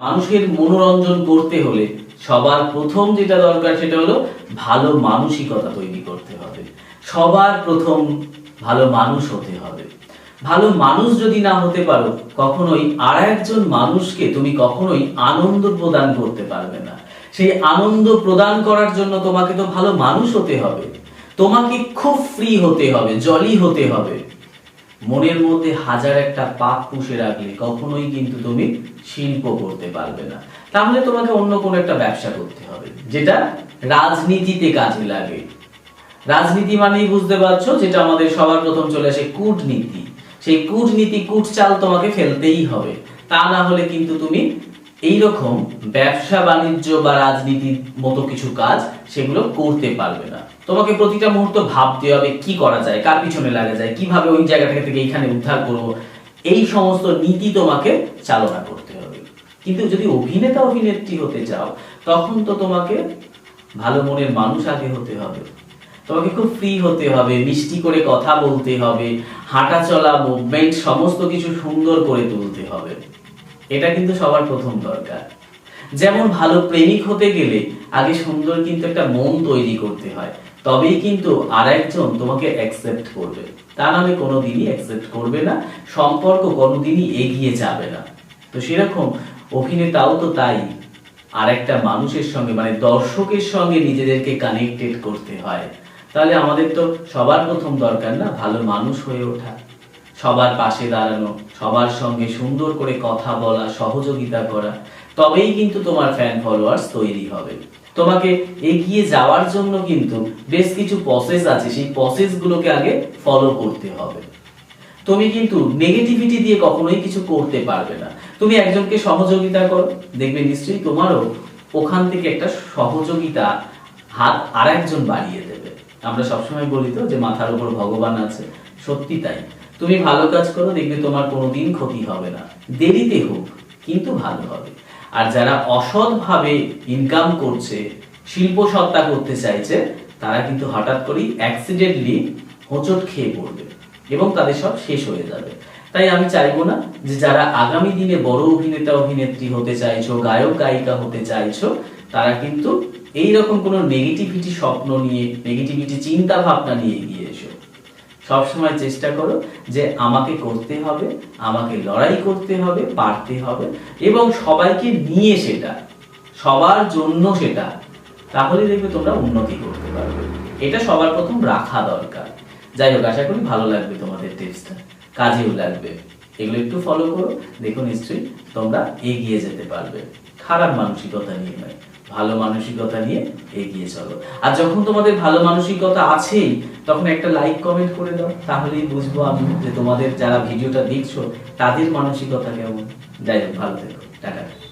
মানুষের মনোরঞ্জন করতে হলে সবার প্রথম যেটা দরকার সেটা হলো ভালো মানসিকতা তৈরি করতে হবে। সবার প্রথম ভালো মানুষ হতে হবে। ভালো মানুষ যদি না হতে পারো, কখনোই আর একজন মানুষকে তুমি কখনোই আনন্দ প্রদান করতে পারবে না। সেই আনন্দ প্রদান করার জন্য তোমাকে তো ভালো মানুষ হতে হবে। তোমাকে খুব ফ্রি হতে হবে জলি হতে হবে। মনের মধ্যে হাজার একটা পাপ পুষে রাখলে কখনোই কিন্তু তুমি শিল্প করতে পারবে না। তাহলে তোমাকে অন্য কোনো একটা ব্যবসা করতে হবে, যেটা রাজনীতিতে কাজে লাগে। রাজনীতি মানেই বুঝতে পারছ, যেটা আমাদের সবার প্রথম চলে আসে কূটনীতি। সেই কূটনীতি কূটচাল তোমাকে ফেলতেই হবে। তা না হলে কিন্তু তুমি এই রকম ব্যবসা বাণিজ্য বা রাজনীতির মতো কিছু কাজ সেগুলো করতে পারবে না। তোমাকে প্রতিটা মুহূর্ত ভাবতে হবে কি করা যায়, কার পিছনে লাগা যায়, কীভাবে ওই জায়গা থেকে এইখানে উদ্ধার করব, এই সমস্ত নীতি তোমাকে চালনা করতে হবে। কিন্তু যদি অভিনেতা, অভিনেত্রী হতে চাও, তখন তো তোমাকে ভালো মনের মানুষ আগে হতে হবে। তোমাকে খুব ফ্রি হতে হবে, মিষ্টি করে কথা বলতে হবে হাঁটা চলা মুভমেন্ট সমস্ত কিছু সুন্দর করে তুলতে হবে। এটা কিন্তু সবার প্রথম দরকার। যেমন ভালো প্রেমিক হতে গেলে আগে সুন্দর কিন্তু একটা মন তৈরি করতে হয়, তবেই কিন্তু আর একজন তোমাকে অ্যাকসেপ্ট করবে। তা নাহলে কোনোদিনই অ্যাকসেপ্ট করবে না, সম্পর্ক কোনোদিনই এগিয়ে যাবে না। তো সেরকম অভিনেতাও তো তাই আর একটা মানুষের সঙ্গে মানে দর্শকের সঙ্গে নিজেদেরকে কানেক্টেড করতে হয়। তাহলে আমাদের তো সবার প্রথম দরকার না, ভালো মানুষ হয়ে ওঠা। সবার পাশে দাঁড়ানো, সবার সঙ্গে সুন্দর করে কথা বলা, সহযোগিতা করা, তবেই কিন্তু তোমার ফ্যান ফলোয়ার্স তৈরি হবে। তোমাকে এগিয়ে যাওয়ার জন্য কিন্তু বেশ কিছু প্রসেস আছে, সেই প্রসেসগুলোকে আগে ফলো করতে হবে। তুমি কিন্তু নেগেটিভিটি দিয়ে কখনোই কিছু করতে পারবে না। তুমি একজনকে সহযোগিতা করো, দেখবে নিশ্চয়ই তোমারও ওখান থেকে একটা সহযোগিতা হাত আর একজন বাড়িয়ে দেবে। আমরা সবসময় বলি তো যে, মাথার উপর ভগবান আছে, সত্যি তাই। তুমি ভালো কাজ করো, দেখবে তোমার কোনোদিন ক্ষতি হবে না। দেরিতে হোক, কিন্তু ভালো হবে। আর যারা অসৎভাবে ইনকাম করছে, শিল্প সত্তা করতে চাইছে, তারা কিন্তু হঠাৎ করেই অ্যাক্সিডেন্টলি হোঁচট খেয়ে পড়বে এবং তাদের সব শেষ হয়ে যাবে। তাই আমি চাইব না যে যারা আগামী দিনে বড় অভিনেতা, অভিনেত্রী হতে চাইছো, গায়ক, গায়িকা হতে চাইছো, তারা কিন্তু এই রকম কোনো নেগেটিভিটি স্বপ্ন নিয়ে নেগেটিভিটি চিন্তা ভাবনা নিয়ে এগিয়ে এসো। সবসময় চেষ্টা করো যে আমাকে করতে হবে, আমাকে লড়াই করতে হবে, পারতে হবে এবং সবাইকে নিয়ে সেটা, সবার জন্য সেটা, তাহলে দেখবে তোমরা উন্নতি করতে পারবে। এটা সবার প্রথম রাখা দরকার। যাই হোক, আশা করি ভালো লাগবে তোমাদের টিপসটা কাজেও লাগবে। এগুলো একটু ফলো করো, দেখো নিশ্চয়ই তোমরা এগিয়ে যেতে পারবে। খারাপ মানসিকতা নিয়ে নয়। ভালো মানসিকতা নিয়ে এগিয়ে চলো। আর যখন তোমাদের ভালো মানসিকতা আছেই, তখন একটা লাইক কমেন্ট করে দাও, তাহলেই বুঝব আমি যে তোমাদের যারা ভিডিওটা দেখছ, তাদের মানসিকতা কেমন? যাই হোক, ভালো থেকো। টাটা।